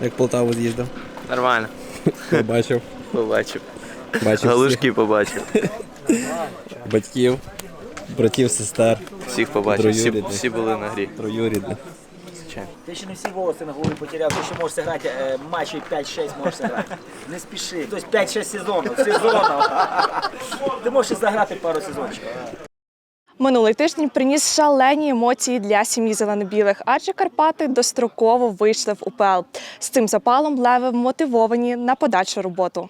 Як Полтаву з'їздив? Нормально. Побачив. Побачив. Бачив всіх Галушки побачив. батьків, братів, сестер, Всіх побачив. Всі, Троюрідних. всі були на грі. троюрідних. Звичайно. Ти ще не всі волоси на голові потеряв, ти ще можеш зіграти е, матчі 5-6 можеш зіграти. Не спіши. Тобто 5-6 сезонів. Сезонів. Ти можеш і заграти пару сезончиків. Минулий тиждень приніс шалені емоції для сім'ї зеленобілих, адже Карпати достроково вийшли в УПЛ. З цим запалом леви мотивовані на подальшу роботу.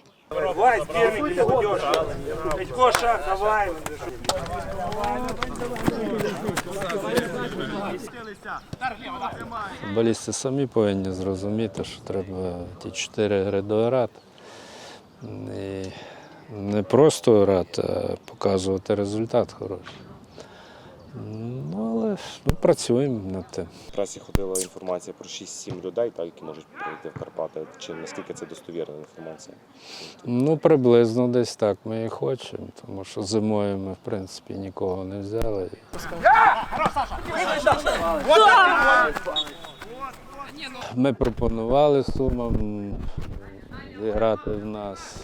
Футболісти самі повинні зрозуміти, що треба ті чотири гри дограти. І не просто грати, а показувати результат хороший. Ну, але ну, працюємо над тим. В пресі ходила інформація про 6-7 людей, так, які можуть прийти в Карпати. Чи наскільки це достовірна інформація? Ну, приблизно десь так ми і хочемо, тому що зимою ми, в принципі, нікого не взяли. Ми пропонували сумам зіграти в нас,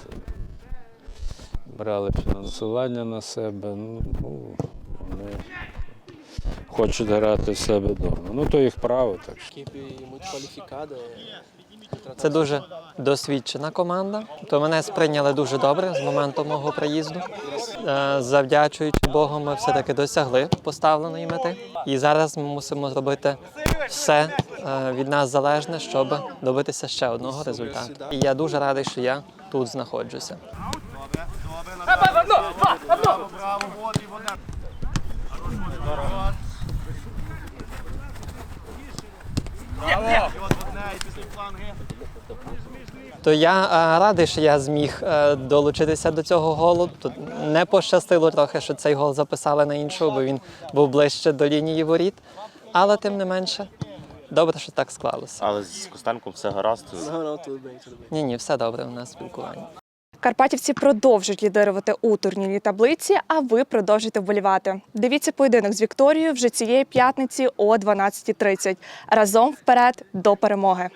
брали фінансування на себе. Ну, ну, вони хочуть грати в себе вдома. Ну, то їх право. Так. Це дуже досвідчена команда. То мене сприйняли дуже добре з моменту мого приїзду. Е, Завдячуючи Богу, ми все-таки досягли поставленої мети. І зараз ми мусимо зробити все е, від нас залежне, щоб добитися ще одного результату. І я дуже радий, що я тут знаходжуся. То я е, радий, що я зміг е, долучитися до цього голу. Тут не пощастило трохи, що цей гол записали на іншого, бо він був ближче до лінії воріт. Але тим не менше, добре, що так склалося. Але з Костенком все гаразд. Ні, ні, все добре у нас спілкування. Карпатівці продовжують лідирувати у турнірній таблиці, а ви продовжуйте вболівати. Дивіться поєдинок з Вікторією вже цієї п'ятниці о 12.30. Разом вперед до перемоги.